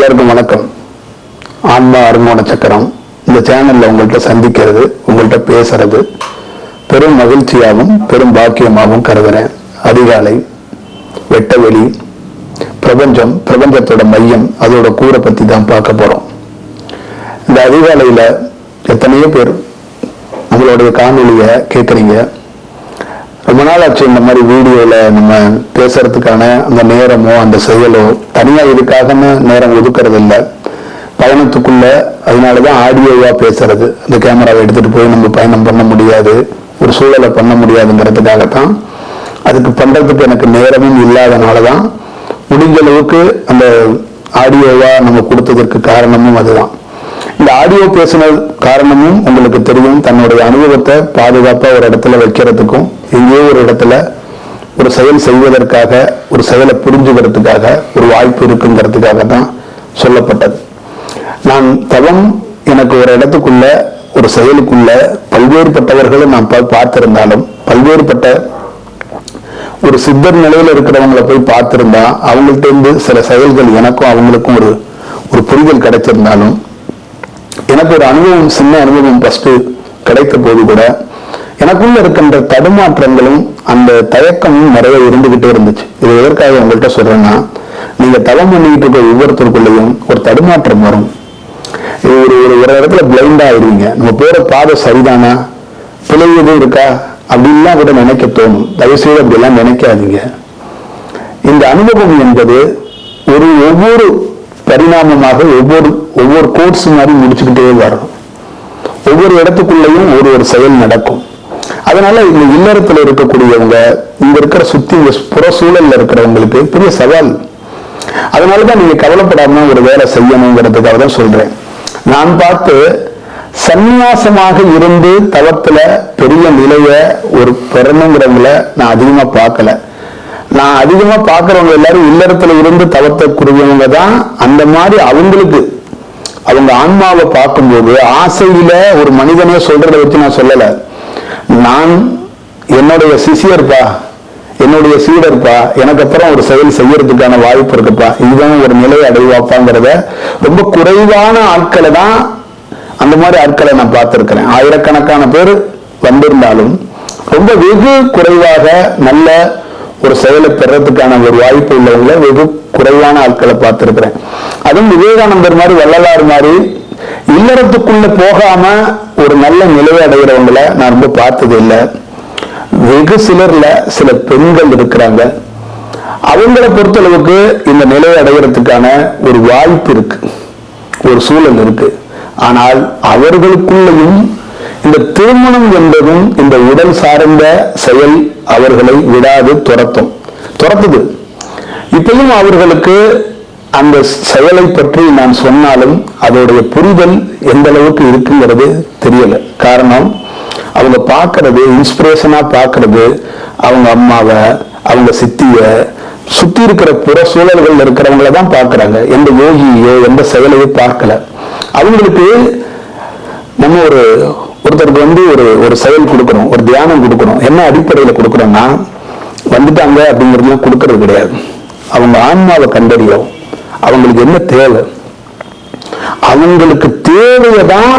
எல்லாருக்கும் வணக்கம். ஆன்மா அருமோன சக்கரம். இந்த சேனல்ல உங்கள்கிட்ட சந்திக்கிறது உங்கள்கிட்ட பேசுறது பெரும் மகிழ்ச்சியாகவும் பெரும் பாக்கியமாகவும் கருதுறேன். அதிகாலை வெட்டவெளி பிரபஞ்சம் பிரபஞ்சத்தோட மையம் அதோட கூரை பத்தி தான் பார்க்க போறோம். இந்த அதிகாலையில எத்தனையோ பேர் நம்மளுடைய காணொலியை கேட்குறீங்க ரொம்ப நாள் ஆச்சு இந்த மாதிரி வீடியோல நம்ம பேசுறதுக்கான அந்த நேரமோ அந்த செயலோ தனியா இதுக்காகன்னு நேரம் ஒதுக்குறது இல்லை பயணத்துக்குள்ள அதனாலதான் ஆடியோவா பேசுறது. அந்த கேமராவை எடுத்துட்டு போய் நம்ம பயணம் பண்ண முடியாது. ஒரு சூழலை பண்ண முடியாதுங்கிறதுக்காகத்தான். அதுக்கு பண்றதுக்கு எனக்கு நேரமும் இல்லாதனாலதான் முடிஞ்ச அளவுக்கு அந்த ஆடியோவா நம்ம கொடுத்ததற்கு காரணமும் அதுதான். இந்த ஆடியோ பேசின காரணமும் உங்களுக்கு தெரியும். தன்னுடைய அனுபவத்தை பாதுகாப்பா ஒரு இடத்துல வைக்கிறதுக்கும் எங்கேயோ ஒரு இடத்துல ஒரு செயல் செய்வதற்காக ஒரு செயலை புரிஞ்சுக்கிறதுக்காக ஒரு வாய்ப்பு இருக்குங்கிறதுக்காக தான் சொல்லப்பட்டது. நான் தவம் எனக்கு ஒரு இடத்துக்குள்ள ஒரு செயலுக்குள்ள பல்வேறுபட்டவர்களை நான் பார்த்திருந்தாலும் பல்வேறுபட்ட ஒரு சித்தர் நிலையில் இருக்கிறவங்களை போய் பார்த்திருந்தா அவங்கள்ட்ட இருந்து சில செயல்கள் எனக்கும் அவங்களுக்கும் ஒரு ஒரு புரிதல் கிடைச்சிருந்தாலும் எனக்கு ஒரு அனுபவம் சின்ன அனுபவம் ஃபஸ்ட்டு கிடைத்த போது கூட எனக்குள்ள இருக்கின்ற தடுமாற்றங்களும் அந்த தயக்கமும் நிறைய இருந்துகிட்டே இருந்துச்சு. இது எதற்காக உங்கள்கிட்ட சொல்றேன்னா நீங்க தவம் பண்ணிக்கிட்டு இருக்க ஒவ்வொருத்தருக்குள்ளேயும் ஒரு தடுமாற்றம் வரும். இது ஒரு ஒரு ஒரு இடத்துல பிளைண்டா ஆயிடுவீங்க. நம்ம போற பாதை சரிதானா? பிழை எதுவும் இருக்கா? அப்படின்லாம் கூட நினைக்க தோணும். தயவுசெய்து அப்படிலாம் நினைக்காதீங்க. இந்த அனுபவம் என்பது ஒரு ஒவ்வொரு பரிணாமமாக ஒவ்வொரு ஒவ்வொரு கோர்ஸ் மாதிரி முடிச்சுக்கிட்டே வரும் ஒவ்வொரு இடத்துக்குள்ளேயும் ஒரு ஒரு செயல் நடக்கும். அதனால இந்த இல்லறத்தில் இருக்கக்கூடியவங்க இங்க இருக்கிற சுத்தி இந்த புற சூழல்ல இருக்கிறவங்களுக்கு பெரிய சவால். அதனாலதான் நீங்க கவலைப்படாம ஒரு வேலை செய்யணுங்கிறதுக்காக தான் சொல்றேன். நான் பார்த்து சந்நியாசமாக இருந்து தவத்துல பெரிய நிலைய ஒரு பெறணுங்கிறவங்கள நான் அதிகமா பார்க்கல. நான் அதிகமா பார்க்கறவங்க எல்லாரும் இல்லறத்துல இருந்து தவத்தை தான். அந்த மாதிரி அவங்களுக்கு அவங்க ஆன்மாவை பார்க்கும்போது ஆசையில ஒரு மனிதனே சொல்றதை வச்சு நான் சொல்லலை. நான் என்னுடைய சிஷியர்ப்பா? என்னுடைய சீடர்ப்பா? எனக்கு அப்புறம் ஒரு செயல் செய்யறதுக்கான வாய்ப்பு இருக்குப்பா. இதுதான் ஒரு நிலை அடைவாப்பாங்கிறத ரொம்ப குறைவான ஆட்களை தான் அந்த மாதிரி ஆட்களை நான் பார்த்துருக்கிறேன். ஆயிரக்கணக்கான பேர் வந்திருந்தாலும் ரொம்ப வெகு குறைவாக நல்ல ஒரு செயலை பெறறதுக்கான ஒரு வாய்ப்பு உள்ளவங்களை வெகு குறைவான ஆட்களை பார்த்துருக்கிறேன். அதுவும் விவேகானந்தர் மாதிரி வள்ளலார் மாதிரி இல்லறத்துக்குள்ள போகாம ஒரு நல்ல நிலையை அடைகிறவங்கள நான் ரொம்ப பார்த்தது இல்லை. வெகு சிலர்ல சில பெண்கள் இருக்கிறாங்க. அவங்கள பொறுத்தளவுக்கு இந்த நிலையை அடைகிறதுக்கான ஒரு வாய்ப்பு இருக்கு. ஒரு சூழல் இருக்கு. ஆனால் அவர்களுக்குள்ளேயும் இந்த திருமணம் என்பதும் இந்த உடல் சார்ந்த செயல் அவர்களை விடாது துரத்தும். துரத்துது. இப்பயும் அவர்களுக்கு அந்த செயலை பற்றி நான் சொன்னாலும் அதோடைய புரிதல் எந்த அளவுக்கு இருக்குங்கிறது தெரியல. காரணம் அவங்க பார்க்கறது இன்ஸ்பிரேஷனாக பார்க்கறது அவங்க அம்மாவை அவங்க சித்தியை சுற்றி இருக்கிற புற சூழல்கள் இருக்கிறவங்கள தான் பார்க்குறாங்க. எந்த யோகியோ எந்த செயலையோ பார்க்கல. அவங்களுக்கு நம்ம ஒரு ஒருத்தருக்கு வந்து ஒரு ஒரு செயல் கொடுக்கணும் ஒரு தியானம் கொடுக்கணும். என்ன அடிப்படையில் கொடுக்குறோம்னா வந்துட்டாங்க அப்படிங்கிறதுலாம் கொடுக்கறது கிடையாது. அவங்க ஆன்மாவை கண்டறியும் அவங்களுக்கு என்ன தேவை? அவங்களுக்கு தேவையை தான்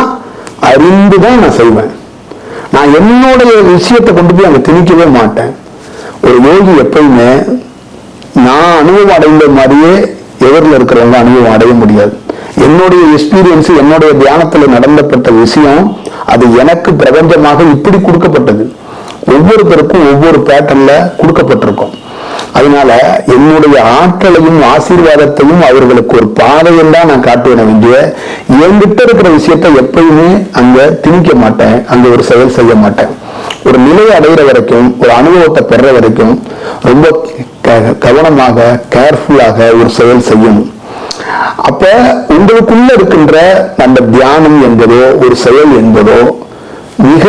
அறிந்து தான் நான் செய்வேன். நான் என்னுடைய விஷயத்தை கொண்டு போய் அங்கே திணிக்கவே மாட்டேன். ஒரு யோகி எப்பயுமே நான் அனுபவம் அடைந்த மாதிரியே எவரில் இருக்கிறவங்க அனுபவம் அடைய முடியாது. என்னுடைய எக்ஸ்பீரியன்ஸ் என்னுடைய தியானத்துல நடந்தப்பட்ட விஷயம் அது எனக்கு பிரபஞ்சமாக இப்படி கொடுக்கப்பட்டது. ஒவ்வொருத்தருக்கும் ஒவ்வொரு பேட்டர்ல கொடுக்கப்பட்டிருக்கும். அதனால என்னுடைய ஆற்றலையும் ஆசீர்வாதத்தையும் அவர்களுக்கு ஒரு பாதையில் தான் நான் காட்டுவேன் வேண்டிய என்கிட்ட இருக்கிற விஷயத்தை எப்பயுமே அங்க திணிக்க மாட்டேன் அங்க ஒரு செயல் செய்ய மாட்டேன். ஒரு நிலையை அடைகிற வரைக்கும் ஒரு அனுபவத்தை பெற வரைக்கும் ரொம்ப க- கவனமாக கேர்ஃபுல்லாக ஒரு செயல் செய்யணும். அப்ப உங்களுக்குள்ள இருக்கின்ற அந்த தியானம் என்பதோ ஒரு செயல் என்பதோ மிக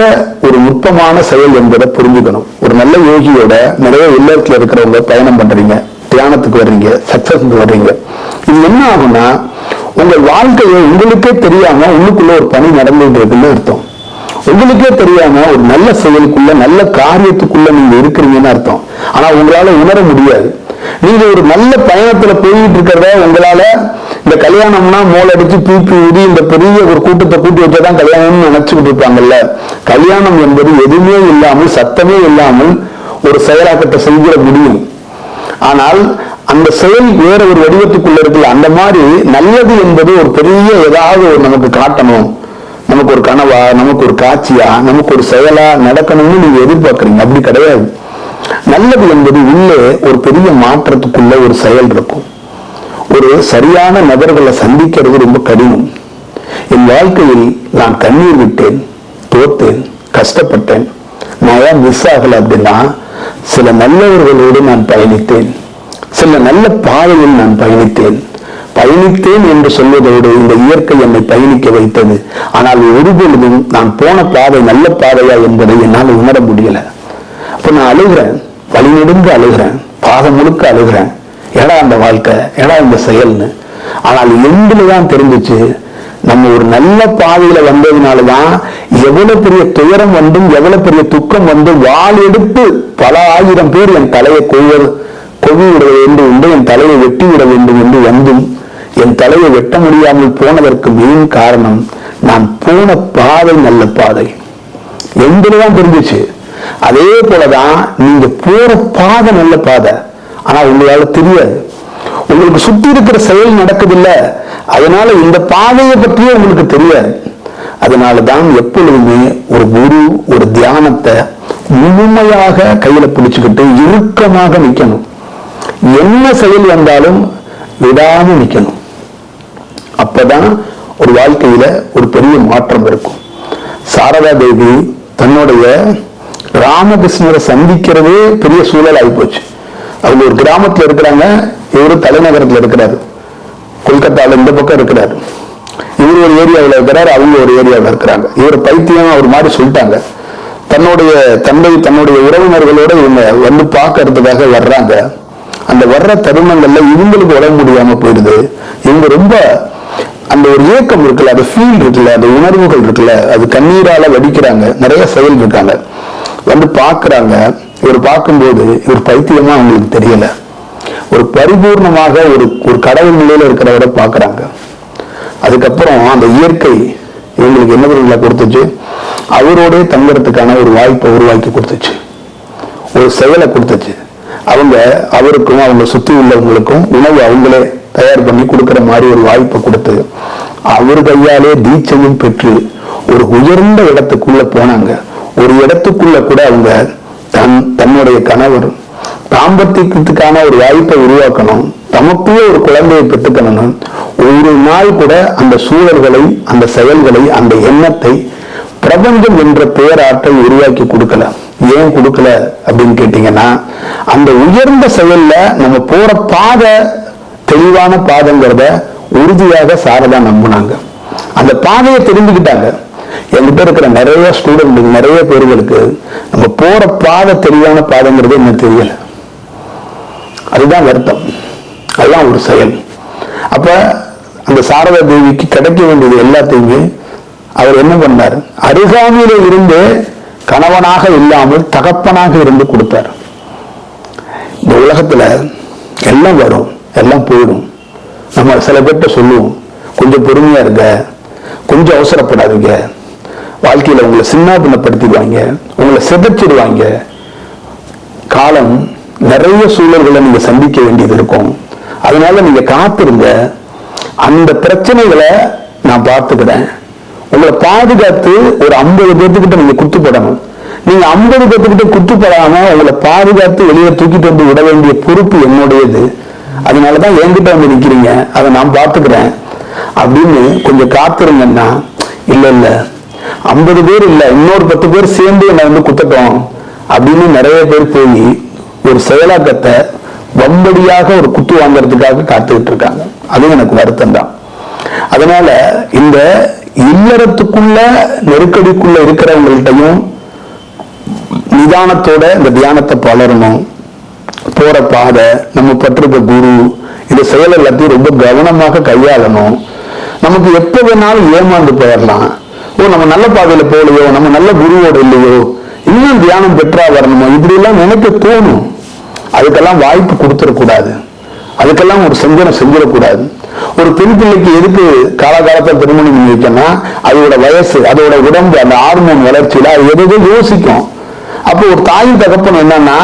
ஒரு நுட்பமான செயல் என்பதை புரிஞ்சுக்கணும். ஒரு நல்ல யோகியோட நிறைய இல்லத்துல இருக்கிறவங்க பயணம் பண்றீங்க தியானத்துக்கு வர்றீங்க சக்சஸ்க்கு வர்றீங்க. இது என்ன ஆகும்னா உங்கள் வாழ்க்கையை உங்களுக்கே தெரியாம உள்ளுக்குள்ள ஒரு பணி நடந்துன்றதுன்னு அர்த்தம். உங்களுக்கே தெரியாம ஒரு நல்ல செயலுக்குள்ள நல்ல காரியத்துக்குள்ள நீங்க இருக்கிறீங்கன்னு அர்த்தம். ஆனா உங்களால உணர முடியாது. நீங்க ஒரு நல்ல பயணத்துல போயிட்டு இருக்கிறத உங்களால இந்த கல்யாணம்னா மோளடிச்சு தூக்கி ஊதி இந்த பெரிய ஒரு கூட்டத்தை கூட்டி வச்சாதான் கல்யாணம்னு நினைச்சுக்கிட்டு இருப்பாங்கல்ல? கல்யாணம் என்பது எதுவுமே இல்லாமல் சத்தமே இல்லாமல் ஒரு செயலாக்கத்தை செஞ்சிட முடியும். ஆனால் அந்த செயல் வேற ஒரு வடிவத்துக்குள்ள இருக்குல்ல அந்த மாதிரி நல்லது என்பது ஒரு பெரிய ஏதாவது ஒரு நமக்கு காட்டணும். நமக்கு ஒரு கனவா நமக்கு ஒரு காட்சியா நமக்கு ஒரு செயலா நடக்கணும்னு நீங்க எதிர்பார்க்கறீங்க. அப்படி கிடையாது. நல்லது என்பது உள்ளே ஒரு பெரிய மாற்றத்துக்குள்ள ஒரு செயல் இருக்கும். ஒரு சரியான நபர்களை சந்திக்கிறது ரொம்ப கடினம். என் வாழ்க்கையில் நான் கண்ணீர் விட்டேன் தோத்தேன் கஷ்டப்பட்டேன். நான் ஏன் மிஸ் ஆகலை அப்படின்னா சில நல்லவர்களோடு நான் பயணித்தேன். சில நல்ல பாதையில் நான் பயணித்தேன். பயணித்தேன் என்று சொல்வதோடு இந்த இயற்கை என்னை பயணிக்க வைத்தது. ஆனால் ஒருபொழுதும் நான் போன பாதை நல்ல பாதையா என்பதை என்னால் உணர முடியல. நான் அழுகிறேன் வழி நெடுங்க அழுகிறேன் பாதம் முழுக்க அழுகிறேன். ஏடா அந்த வாழ்க்கை? ஏடா இந்த செயல்னு? ஆனால் எண்டுல தான் தெரிஞ்சுச்சு நம்ம ஒரு நல்ல பாதையில வந்ததுனாலதான் எவ்வளவு பெரிய துயரம் வந்தும் எவ்வளவு பெரிய துக்கம் வந்து வாள் எடுத்து பல ஆயிரம் பேர் என் தலையை கொய்வது கொவி விட வேண்டும் என்று என் தலையை வெட்டி விட வேண்டும் என்று வந்தும் என் தலையை வெட்ட முடியாமல் போனதற்கு மெயின் காரணம் நான் போன பாதை நல்ல பாதை. எங்களுதான் தெரிஞ்சுச்சு அதே போலதான் நீங்க போற பாதை நல்ல பாதை. ஆனா உங்களால தெரியாது. உங்களுக்கு சுத்தி இருக்கிற செயல் நடக்குதில்ல அதனால இந்த பாதையை பற்றியே உங்களுக்கு தெரியாது. அதனாலதான் எப்பொழுதுமே ஒரு குரு ஒரு தியானத்தை முழுமையாக கையில பிடிச்சுக்கிட்டு இறுக்கமாக நிக்கணும். என்ன செயல் வந்தாலும் விடாம நிக்கணும். அப்பதான் ஒரு வாழ்க்கையில ஒரு பெரிய மாற்றம் இருக்கும். சாரதா தேவி தன்னுடைய ராமகிருஷ்ணரை சந்திக்கிறதே பெரிய சூழல் ஆகிப்போச்சு அவங்க ஒரு கிராமத்துல இருக்கிறாங்க இவரு தலைநகரத்துல இருக்கிறாரு. கொல்கத்தால இந்த பக்கம் இருக்கிறாரு. இவர் ஒரு ஏரியாவில் இருக்கிறாரு அவங்க ஒரு ஏரியாவில் இருக்கிறாங்க. இவர் பைத்தியம் அவர் மாதிரி சொல்லிட்டாங்க. தன்னுடைய தந்தை தன்னுடைய உறவினர்களோட இவங்க வந்து பார்க்கறதுக்காக வர்றாங்க. அந்த வர்ற தருணங்கள்ல இவங்களுக்கு உடம்பு முடியாம போயிடுது. இவங்க ரொம்ப அந்த ஒரு ஏக்கம் இருக்குல்ல அது ஃபீல் இருக்குல்ல அந்த உணர்வுகள் இருக்குல்ல அது கண்ணீரால வடிக்கிறாங்க. நிறைய செயல் இருக்காங்க. வந்து பார்க்குறாங்க. இவர் பார்க்கும்போது இவர் பைத்தியமா அவங்களுக்கு தெரியல. ஒரு பரிபூர்ணமாக ஒரு ஒரு கடவுள் நிலையில இருக்கிறவரை பார்க்குறாங்க. அதுக்கப்புறம் அந்த இயற்கை இவங்களுக்கு என்ன பொருளை கொடுத்துச்சு? அவரோட தங்குறதுக்கான ஒரு வாய்ப்பை உருவாக்கி கொடுத்துச்சு. ஒரு செயலை கொடுத்துச்சு. அவங்க அவருக்கும் அவங்க சுற்றி உள்ளவங்களுக்கும் உணவு அவங்களே தயார் பண்ணி கொடுக்குற மாதிரி ஒரு வாய்ப்பை கொடுத்து அவர் கையாலே தீட்சையும் பெற்று ஒரு உயர்ந்த இடத்துக்குள்ள போனாங்க. ஒரு இடத்துக்குள்ள கூட அவங்க தன் தன்னுடைய கணவர் தாம்பத்தியத்துக்கான ஒரு வாய்ப்பை உருவாக்கணும். தமக்குள்ளே ஒரு குழந்தையை பெற்றுக்கணும் ஒரு நாள் கூட அந்த சூழல்களை அந்த செயல்களை அந்த எண்ணத்தை பிரபஞ்சம் என்ற பேராற்றல் உருவாக்கி கொடுக்கல. ஏன் கொடுக்கல அப்படின்னு கேட்டீங்கன்னா அந்த உயர்ந்த செயல்ல நம்ம போற பாதை தெளிவான பாதைங்கிறத உறுதியாக சாரதா நம்பினாங்க. அந்த பாதையை தெரிஞ்சுக்கிட்டாங்க. என்கிட்ட இருக்கிற நிறைய ஸ்டூடெண்ட் நிறைய பேர்களுக்கு நம்ம போற பாதை தெளிவான பாதைங்கிறது என்ன தெரியல. அதுதான் வருத்தம். அதுதான் ஒரு செயல். அப்ப அந்த சாரதா தேவிக்கு கிடைக்க வேண்டியது எல்லாத்தையுமே அவர் என்ன பண்ணார்? அருகாமையில இருந்து கணவனாக இல்லாமல் தகப்பனாக இருந்து கொடுத்தார். இந்த உலகத்துல எல்லாம் வரும் எல்லாம் போயிடும். நம்ம சில பேர்கிட்ட சொல்லுவோம் கொஞ்சம் பொறுமையா இருக்க கொஞ்சம் அவசரப்படாதீங்க. வாழ்க்கையில் உங்களை சின்னாபின்னப்படுத்திடுவாங்க உங்களை சிதைச்சிடுவாங்க. காலம் நிறைய சூழல்களை நீங்கள் சந்திக்க வேண்டியது இருக்கும். அதனால நீங்கள் காத்திருங்க. அந்த பிரச்சனைகளை நான் பார்த்துக்கிறேன். உங்களை பாதுகாத்து ஒரு ஐம்பது பேர்த்துக்கிட்ட நீங்கள் குத்துப்படணும் நீங்க ஐம்பது பேர்த்துக்கிட்ட குத்துப்படாம உங்களை பாதுகாத்து வெளியே தூக்கிட்டு வந்து விட வேண்டிய பொறுப்பு என்னுடையது. அதனாலதான் என்கிட்ட வந்து நிக்கிறீங்க. அதை நான் பார்த்துக்கிறேன். அப்படின்னு கொஞ்சம் காத்திருங்கன்னா இல்லை இல்லை. ஐம்பது பேர் இல்லை இன்னொரு பத்து பேர் சேர்ந்து என்னை வந்து குத்தட்டும் அப்படின்னு நிறைய பேர் போய் ஒரு செயலாக்கத்தை வம்படியாக ஒரு குத்து வாங்குறதுக்காக காத்துக்கிட்டு இருக்காங்க. அதுவும் எனக்கு வருத்தம் தான். அதனால இந்த இல்லறத்துக்குள்ள நெருக்கடிக்குள்ள இருக்கிறவங்கள்ட்டையும் நிதானத்தோட இந்த தியானத்தை பலரணும். போற பாதை நம்ம பட்டிருக்க குரு இந்த செயல் எல்லாத்தையும் ரொம்ப கவனமாக கையாளணும். நமக்கு எப்போ வேணாலும் ஏமாந்து போயிடலாம் ஓ நம்ம நல்ல பாதையில போகலையோ நம்ம நல்ல குருவோட இல்லையோ இன்னும் தியானம் பெற்றா வரணுமோ இப்படி எல்லாம் நினைக்க தோணும். அதுக்கெல்லாம் வாய்ப்பு கொடுத்துடக்கூடாது. அதுக்கெல்லாம் ஒரு செஞ்சனம் செஞ்சிடக்கூடாது. ஒரு பெண் பிள்ளைக்கு எதுக்கு காலகாலத்தில் திருமணம் பண்ணி அதோட வயசு அதோட உடம்பு அந்த ஹார்மோன் வளர்ச்சியில அது எதோ யோசிக்கும். அப்போ ஒரு தாய் தகப்பன் என்னன்னா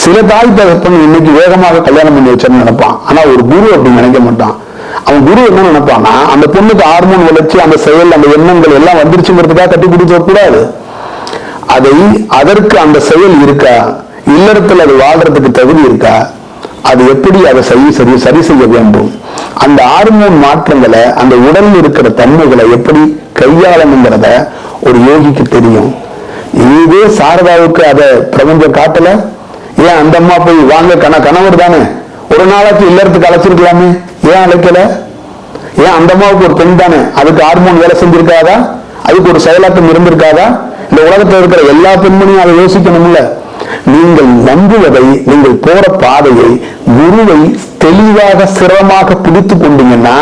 சில தாய் தகப்பன் இன்னைக்கு வேகமாக கல்யாணம் பண்ணி வச்சேன்னு நினைப்பான். ஆனா ஒரு குரு அப்படின்னு நினைக்க மாட்டான். அவன் குரு என்ன நினைப்பான்னா அந்த பொண்ணுக்கு ஹார்மோன் வளர்ச்சி அந்த செயல் அந்த எண்ணங்கள் எல்லாம் வந்துருச்சுங்கிறதுக்காக கட்டி கொடுக்க கூடாது அதை அதற்கு அந்த செயல் இருக்கா? இல்லறத்தில் அது வாழ்றதுக்கு தகுதி இருக்கா? அது எப்படி அதை சரி சரி சரி செய்ய வேண்டும் அந்த ஹார்மோன் மாற்றங்களை அந்த உடலில் இருக்கிற தன்மைகளை எப்படி கையாளணுங்கிறத ஒரு யோகிக்கு தெரியும். இதே சாரதாவுக்கு அதை பிரபஞ்சம் காட்டல. ஏன் அந்த அம்மா போய் வாங்க கண கணவர் தானே? ஒரு நாளாச்சு இல்லறதுக்கு அழைச்சிருக்கலாமே? ஏன் அழைக்கல? ஏன் அந்த அம்மாவுக்கு ஒரு பெண் தானே? அதுக்கு ஹார்மோன் வேலை செஞ்சிருக்காதா? அதுக்கு ஒரு செயலாக்கம் இருந்திருக்காதா? இந்த உலகத்தில் இருக்கிற எல்லா பெண்மணியும் அதை யோசிக்கணும்ல. நீங்கள் நம்புவதை நீங்கள் போற பாதையை குருவை தெளிவாக சிரமமாக பிடித்து கொண்டீங்கன்னா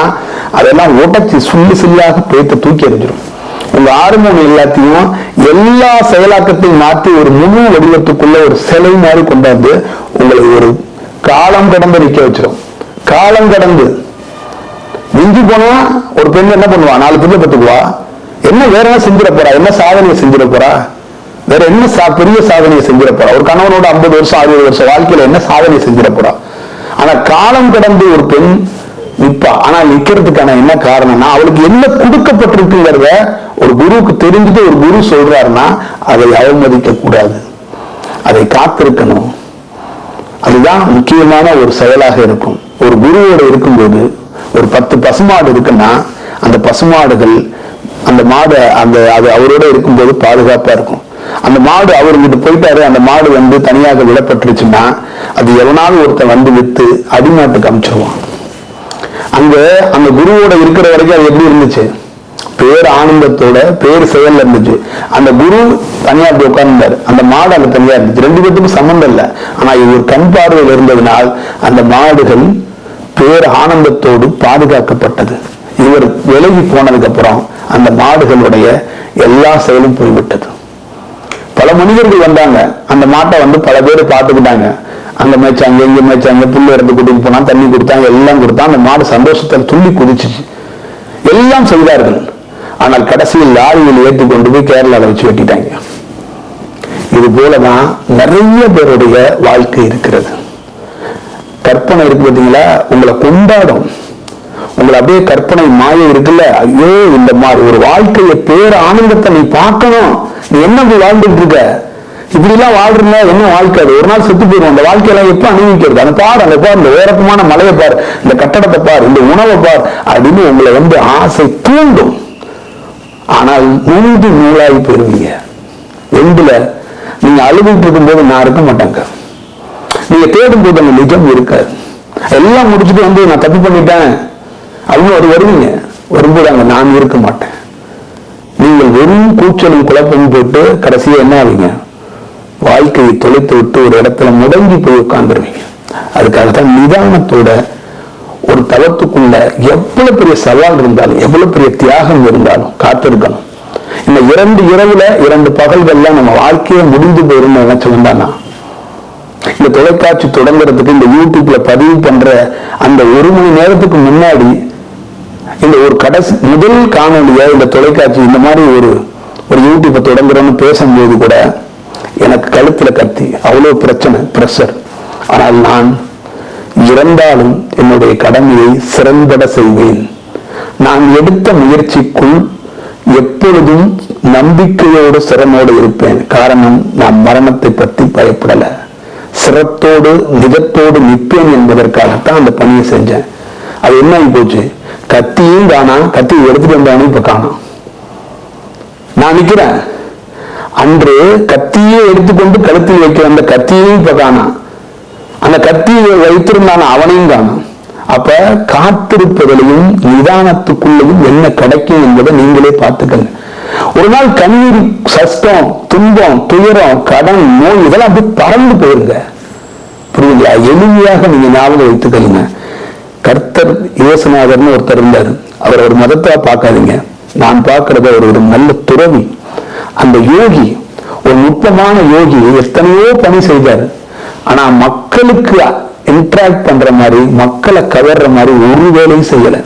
அதெல்லாம் உடச்சி சுள்ளி சுள்ளியாக பேத்து தூக்கி எறிஞ்சிடும் உங்க ஆர்மோன் எல்லாத்தையும் எல்லா செயலாக்கத்தையும் மாற்றி ஒரு முழு வடிவத்துக்குள்ள ஒரு சிலை மாதிரி கொண்டாந்து உங்களை ஒரு காலம் கடந்து நிக்க வச்சிடும் காலம் கடந்து. மிஞ்சி போனா ஒரு பெண் என்ன பண்ணுவா? நாலு பிள்ளை பெற்றுக்குவா என்ன வேற என்ன செஞ்சிட போறா? என்ன சாதனையை செஞ்சிட போறா? வேற என்ன சா- பெரிய சாதனையை செஞ்சிட போறா? ஒரு கணவனோட ஐம்பது வருஷம் அறுபது வருஷம் வாழ்க்கையில என்ன சாதனை செஞ்சிட போறா? ஆனா காலம் கடந்து ஒரு பெண் நிப்பா. ஆனா நிக்கிறதுக்கான என்ன காரணம்னா அவளுக்கு என்ன கொடுக்கப்பட்டிருக்குங்கிறத ஒரு குருவுக்கு தெரிஞ்சுட்டு ஒரு குரு சொல்றாருன்னா அதை அவமதிக்க கூடாது அதை காத்திருக்கணும். அதுதான் முக்கியமான ஒரு செயலாக இருக்கும். ஒரு குருவோட இருக்கும்போது ஒரு பத்து பசுமாடு இருக்குன்னா அந்த பசுமாடுகள் அந்த மாடை அந்த அது அவரோட இருக்கும்போது பாதுகாப்பா இருக்கும். அந்த மாடு அவர்கிட்ட போயிட்டாரு அந்த மாடு வந்து தனியாக விடப்பட்டுருச்சுன்னா அது எவனாவது ஒருத்தன் வந்து வித்து அடிமாட்டுக்கு அமிச்சிருவான். அங்க அந்த குருவோட இருக்கிற வரைக்கும் அது எப்படி இருந்துச்சு? பேர் ஆனந்தத்தோட பேர் செயல் இருந்துச்சு. அந்த குரு தனியா அப்படி உட்கார்ந்தார். அந்த மாடு அங்க தனியா இருந்துச்சு. ரெண்டு பேத்துக்கும் சம்மந்தம் இல்லை. ஆனா இவர் கண் பார்வையில் இருந்ததினால் அந்த மாடுகள் பேர் ஆனந்தத்தோடு பாதுகாக்கப்பட்டது. இவர் விலகி போனதுக்கு அப்புறம் அந்த மாடுகளுடைய எல்லா செயலும் போய்விட்டது. பல மனிதர்கள் வந்தாங்க. அந்த மாட்டை வந்து பல பேர் பார்த்துக்கிட்டாங்க. அங்க மேய்ச்சாங்க இங்க மேய்ச்சாங்க புல்லு இறந்து கூட்டிட்டு போனா தண்ணி கொடுத்தாங்க எல்லாம் கொடுத்தா அந்த மாடு சந்தோஷத்தில் துள்ளி குதிச்சிச்சு. எல்லாம் செய்தார்கள் ஆனால் கடைசியில் லாரியில் ஏற்றி கொண்டு போய் கேரளாவில் வச்சு வெட்டிட்டாங்க. இது போலதான் நிறைய பேருடைய வாழ்க்கை இருக்கிறது. கற்பனை இருக்கு பார்த்தீங்களா? உங்களை கொண்டாடும். உங்களை அப்படியே கற்பனை மாய இருக்குல்ல? ஐயோ இந்த மாதிரி ஒரு வாழ்க்கையை பேர ஆனந்தத்தை நீ பார்க்கணும். நீ என்ன வாழ்ந்துட்டு இருக்க? இப்படி எல்லாம் என்ன வாழ்க்கை அது? ஒரு நாள் செத்து போயிடும் அந்த வாழ்க்கையெல்லாம் எப்ப அனுபவிக்கிறது? அந்த பார் அந்த பார் இந்த ஓரக்கமான மலையை பார் இந்த கட்டடத்தை பார் இந்த உணவை பார் அப்படின்னு உங்களை வந்து ஆசை தூண்டும். ஆனால் நூறு நூலாகி போயிருவீங்க எண்டுல நீங்க அழுதுட்டு இருக்கும்போது நான் இருக்க மாட்டேங்க. நீங்க தேடும் போது அந்த நிஜம் இருக்காது. எல்லாம் முடிச்சுட்டு வந்து நான் தப்பு பண்ணிட்டேன். அப்படின்னு ஒரு வருவீங்க. வரும்போது அங்க நான் இருக்க மாட்டேன். நீங்கள் வெறும் கூச்சலும் குழப்பமும் போட்டு கடைசியா என்ன ஆவீங்க? வாழ்க்கையை தொலைத்து விட்டு ஒரு இடத்துல முடங்கி போய் உட்கார்ந்துருவீங்க. அதுக்காகத்தான் நிதானத்தோட ஒரு தவத்துக்குள்ள எவ்வளவு பெரிய சவால் இருந்தாலும் எவ்வளவு பெரிய தியாகம் இருந்தாலும் காத்திருக்கணும். இந்த இரண்டு இரவுல இரண்டு பகல்கள்ல நம்ம வாழ்க்கையே முடிந்து போயிரும் நினைச்சிருந்தானா இந்த தொலைக்காட்சி தொடங்குறதுக்கு இந்த யூடியூப்ல பதிவு பண்ற அந்த ஒரு மணி நேரத்துக்கு முன்னாடி இந்த ஒரு கடைசி முதல் காணொலிய இந்த தொலைக்காட்சி இந்த மாதிரி ஒரு ஒரு யூடியூப்பை தொடங்குறோம்னு பேசும்போது கூட எனக்கு கழுத்துல கத்தி. அவ்வளவு பிரச்சனை பிரஷர் ஆனால் நான் இறந்தாலும் என்னுடைய கடமையை சிறந்தட செய்வேன். நான் எடுத்த முயற்சிக்குள் எப்பொழுதும் நம்பிக்கையோடு சிரமோடு இருப்பேன். காரணம் நான் மரணத்தை பற்றி பயப்படல. சிரத்தோடு நிஜத்தோடு நிற்பேன் என்பதற்காகத்தான் அந்த பணியை செஞ்சேன். அது என்ன ஆகி போச்சு? கத்தியும் காணா கத்தி எடுத்துட்டு வந்தாலும் இப்ப காணாம் நான் நிக்கிறேன். அன்று கத்தியை எடுத்துக்கொண்டு கழுத்தில் வைக்கிற அந்த கத்தியையும் இப்ப காணாம் அந்த கத்தியை வைத்திருந்தான அவனையும் காணும் அப்ப காத்திருப்பதிலையும் நிதானத்துக்குள்ளையும் என்ன கிடைக்கும் என்பதை நீங்களே பார்த்துக்கங்க. ஒரு நாள் கண்ணீர் சஷ்டம் துன்பம் துயரம் கடன் நோய் இதெல்லாம் அப்படி பறந்து போயிருங்க. புரியுங்களா எளிமையாக நீங்க ஞாபகம் வைத்துக்கலுங்க கர்த்தர் யோசனாதர்னு ஒருத்தர் இருந்தார். அவர் ஒரு மதத்தை பார்க்காதீங்க. நான் பார்க்கறது அவர் ஒரு நல்ல துறவி. அந்த யோகி ஒரு நுட்பமான யோகி எத்தனையோ பணி செய்தார். ஆனா மக்களுக்கு இன்ட்ராக்ட் பண்ற மாதிரி மக்களை கவர்ற மாதிரி ஒரு வேலையும் செய்யல.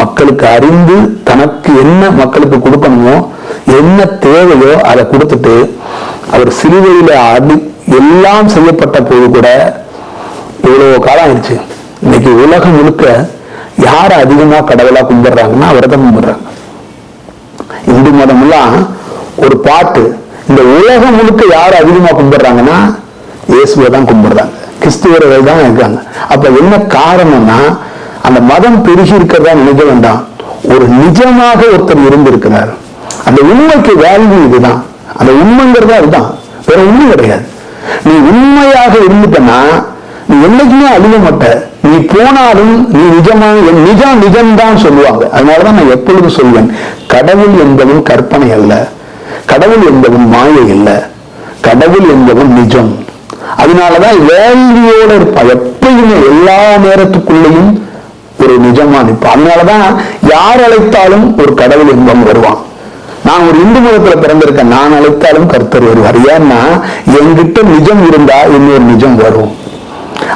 மக்களுக்கு அறிந்து தனக்கு என்ன மக்களுக்கு கொடுக்கணுமோ என்ன தேவையோ அதை கொடுத்துட்டு அவர் சிலுவையில அடி எல்லாம் செய்யப்பட்ட போது கூட இவ்வளவு காலம் ஆயிடுச்சு. இன்னைக்கு உலகம் முழுக்க யார் அதிகமா கடவுளா கும்பிடுறாங்கன்னா அவரை தான் கும்பிடுறாங்க. இந்து மதம் எல்லாம் ஒரு பாட்டு இந்த உலகம் முழுக்க யார் அதிகமா கும்பிடுறாங்கன்னா இயேசுவை தான் கும்பிடுறாங்க. கிறிஸ்துவர்கள் தான் இருக்காங்க. அப்ப என்ன காரணம்னா அந்த மதம் பெருகி இருக்கிறதா நினைக்க வேண்டாம். ஒரு நிஜமாக ஒருத்தர் இருந்திருக்கிறார். அந்த உண்மைக்கு வேல்யூ இதுதான். அந்த உண்மைங்கிறது அதுதான். வேற உண்மை கிடையாது. நீ உண்மையாக இருந்துட்டனா நீ என்னைக்குமே அழிய மாட்ட. நீ போனாலும் நீ நிஜமாக என் நிஜம் நிஜம்தான் சொல்லுவாங்க. அதனாலதான் நான் எப்பொழுதும் சொல்வேன் கடவுள் என்பதும் கற்பனை அல்ல. கடவுள் என்பதும் மாயை இல்ல. கடவுள் என்பதும் நிஜம். அதனாலதான் வேள்வியோட இருப்பா. எப்பயுமே எல்லா நேரத்துக்குள்ளேயும் ஒரு நிஜமா நிற்பா. அதனாலதான் யார் அழைத்தாலும் ஒரு கடவுள் என்பவன் வருவான். நான் ஒரு இந்து மதத்துல பிறந்திருக்கேன். நான் அழைத்தாலும் கர்த்தர் வருவார். ஏன்னா என்கிட்ட நிஜம் இருந்தா இன்னொரு நிஜம் வரும்.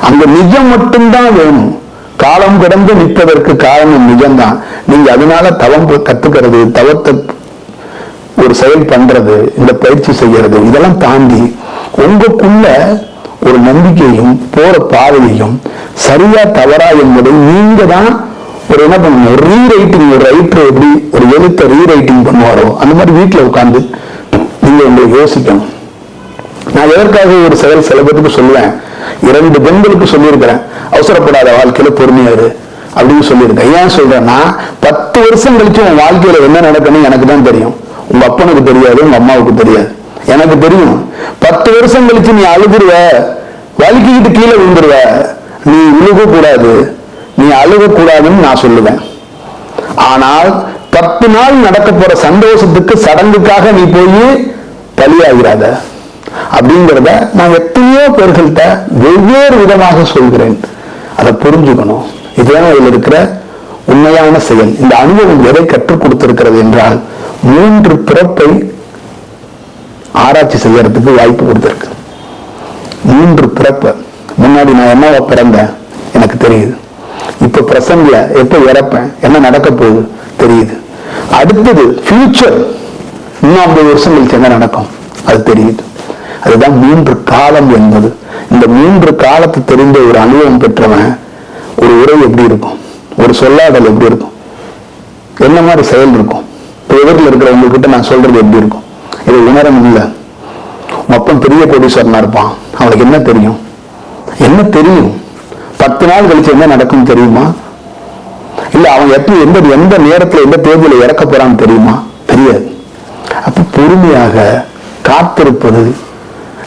அந்த நிஜம் மட்டும்தான் வேணும். காலம் கடந்து நிற்பதற்கு காரணம் நிஜம்தான். நீங்க அதனால தவம் கத்துக்கிறது தவத்தை ஒரு செயல் பண்றது இந்த பயிற்சி செய்யறது இதெல்லாம் தாண்டி உங்களுக்குள்ள ஒரு நம்பிக்கையும் போற பாதையையும் சரியா தவறா என்பதை நீங்க தான் ஒரு என்ன பண்ணணும் ரீரைட்டிங் ஒரு ரைட்டர் எப்படி ஒரு எழுத்தை ரீரைட்டிங் பண்ணுவாரோ அந்த மாதிரி வீட்டில் உட்காந்து நீங்க உங்களை யோசிக்கணும். நான் எதற்காக ஒரு செயல் சில பேருக்கு சொல்லுவேன்? இரண்டு பெண்களுக்கு சொல்லியிருக்கிறேன். அவசரப்படாத வாழ்க்கையில பொறுமையாரு அப்படின்னு சொல்லியிருக்கேன். ஏன் சொல்றேன்னா பத்து வருஷம் கழிச்சு உன் வாழ்க்கையில என்ன நடக்கணும் எனக்கு தான் தெரியும். உங்க அப்பனுக்கு தெரியாது உங்க அம்மாவுக்கு தெரியாது. எனக்கு தெரியும். பத்து வருஷம் கழிச்சு நீ அழுதுருவ வலிக்கிட்டு கீழே விழுந்துருவ. நீ விழுக கூடாது நீ அழுக கூடாதுன்னு நான் சொல்லுவேன். ஆனால் பத்து நாள் நடக்க போற சந்தோஷத்துக்கு சடங்குக்காக நீ போய் பலியாகிறாத. அப்படிங்கிறத நான் எத்தனையோ பேர்கள்ட்ட வெவ்வேறு விதமாக சொல்கிறேன். அதை புரிஞ்சுக்கணும். இதுதான் அதில் இருக்கிற உண்மையான செயல். இந்த அனுபவம் எதை கற்றுக் கொடுத்திருக்கிறது என்றால் மூன்று பிறப்பை ஆராய்ச்சி செய்யறதுக்கு வாய்ப்பு கொடுத்திருக்கு. மூன்று பிறப்பு. முன்னாடி நான் என்னவா பிறந்தேன்? எனக்கு தெரியுது. இப்ப பிரசன்ட்ல எப்ப இறப்பேன்? என்ன நடக்க போகுது? தெரியுது. அடுத்தது ஃபியூச்சர் இன்னும் ஐம்பது வருஷம் கழிச்சு என்ன நடக்கும்? அது தெரியுது. அதுதான் மூன்று காலம் என்பது. இந்த மூன்று காலத்தை தெரிந்த ஒரு அனுபவம் பெற்றவன் ஒரு உரை எப்படி இருக்கும்? ஒரு சொல்லாடல் எப்படி இருக்கும்? என்ன மாதிரி செயல் இருக்கும்? எதிரில் இருக்கிறவங்க கிட்ட நான் சொல்றது எப்படி இருக்கும்? இது உணரம் இல்லை மொத்தம் பெரிய கோடீஸ்வரனா இருப்பான். அவனுக்கு என்ன தெரியும்? என்ன தெரியும்? பத்து நாள் கழிச்சு என்ன நடக்கும் தெரியுமா? இல்ல அவன் எப்படி எந்த எந்த நேரத்துல எந்த தேர்தலில் இறக்க போறான்னு தெரியுமா? தெரியாது. அப்ப பொறுமையாக காத்திருப்பது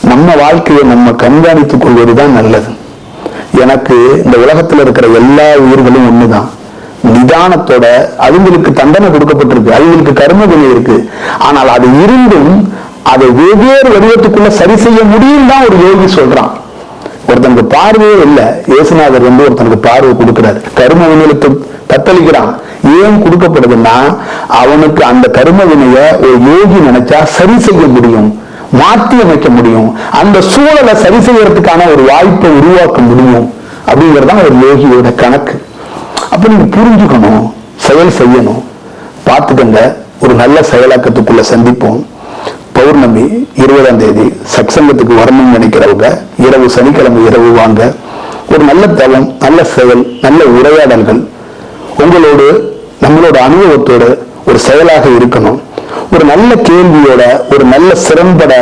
நம்ம வாழ்க்கையை நம்ம கண்காணித்துக் கொள்வதுதான் நல்லது. எனக்கு இந்த உலகத்தில் இருக்கிற எல்லா உயிர்களும் ஒண்ணுதான். நிதானத்தோட அவங்களுக்கு தண்டனை கொடுக்கப்பட்டிருக்கு. அவங்களுக்கு கர்ம வினை இருக்கு. ஆனால் அது இருந்தும் அதை வெவ்வேறு வடிவத்துக்குள்ள சரி செய்ய முடியும் தான் ஒரு யோகி சொல்றான். ஒருத்தனுக்கு பார்வையே இல்லை. இயேசுநாதர் வந்து ஒருத்தனுக்கு பார்வை கொடுக்கிறாரு. கரும வினைகளுக்கு தத்தளிக்கிறான். ஏன் கொடுக்கப்படுதுன்னா அவனுக்கு அந்த கரும வினைய ஒரு யோகி நினைச்சா சரி செய்ய முடியும் மாற்றி அமைக்க முடியும் அந்த சூழலை சரி செய்யறதுக்கான ஒரு வாய்ப்பை உருவாக்க முடியும் அப்படிங்கறதுதான் ஒரு யோகியோட கணக்கு. அப்போ நீங்கள் புரிஞ்சுக்கணும். செயல் செய்யணும். பார்த்துக்கங்க. ஒரு நல்ல செயலாக்கத்துக்குள்ள சந்திப்போம். பௌர்ணமி இருபதாம் தேதி சத்சங்கத்துக்கு வரணும்னு நினைக்கிறவங்க இரவு சனிக்கிழமை இரவு வாங்க. ஒரு நல்ல தளம் நல்ல செயல் நல்ல உரையாடல்கள் உங்களோடு நம்மளோட அனுபவத்தோட ஒரு செயலாக இருக்கணும். ஒரு நல்ல கேள்வியோட ஒரு நல்ல சிறம்பட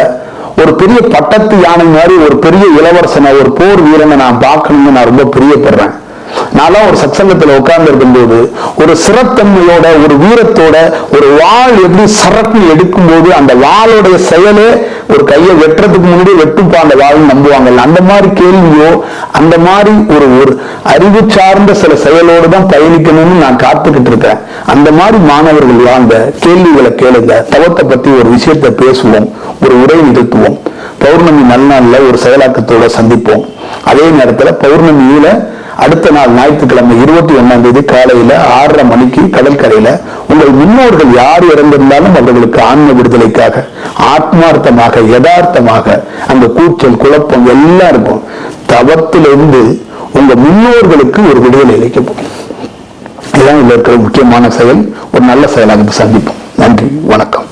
ஒரு பெரிய பட்டத்து யானை மாதிரி ஒரு பெரிய இளவரசனை ஒரு போர் வீரனை நான் பார்க்கணும்னு நான் ரொம்ப பிரியப்படுறேன். நான்லாம் ஒரு சத்சங்கத்துல உட்கார்ந்து இருக்கும்போது ஒரு சிறத்தன்மையோட ஒரு வீரத்தோட ஒரு வாள் எப்படி சரக்கு எடுக்கும்போது அந்த வாளுடைய செயலே ஒரு கையை வெட்டுறதுக்கு முன்னாடி வெட்டுப்பா அந்த வாள் நம்புவாங்கல்ல. அந்த மாதிரி கேள்வியோ அந்த மாதிரி ஒரு ஒரு அறிவு சார்ந்த சில செயலோடு தான் பயணிக்கணும்னு நான் காத்துக்கிட்டு இருக்கேன். அந்த மாதிரி மாணவர்கள் வாழ்ந்த கேள்விகளை கேளுங்க. தவத்தை பத்தி ஒரு விஷயத்தை பேசுவோம். ஒரு உரை நிகழ்த்துவோம். பௌர்ணமி நல்நாள்ல ஒரு செயலாக்கத்தோட சந்திப்போம். அதே நேரத்துல பௌர்ணமியில அடுத்த நாள் ஞாயிற்றுக்கிழமை இருபத்தி ஒண்ணாம் தேதி காலையில ஆறரை மணிக்கு கடற்கரையில உங்கள் முன்னோர்கள் யார் இறந்திருந்தாலும் அவர்களுக்கு ஆன்ம விடுதலைக்காக ஆத்மார்த்தமாக யதார்த்தமாக அந்த கூச்சல் குழப்பம் எல்லாம் இருக்கும். தவத்திலிருந்து உங்க முன்னோர்களுக்கு ஒரு விடுதலை அளிக்க போகும். இதுதான் இதில் இருக்கிற முக்கியமான செயல். ஒரு நல்ல செயலாக சந்திப்போம். நன்றி. வணக்கம்.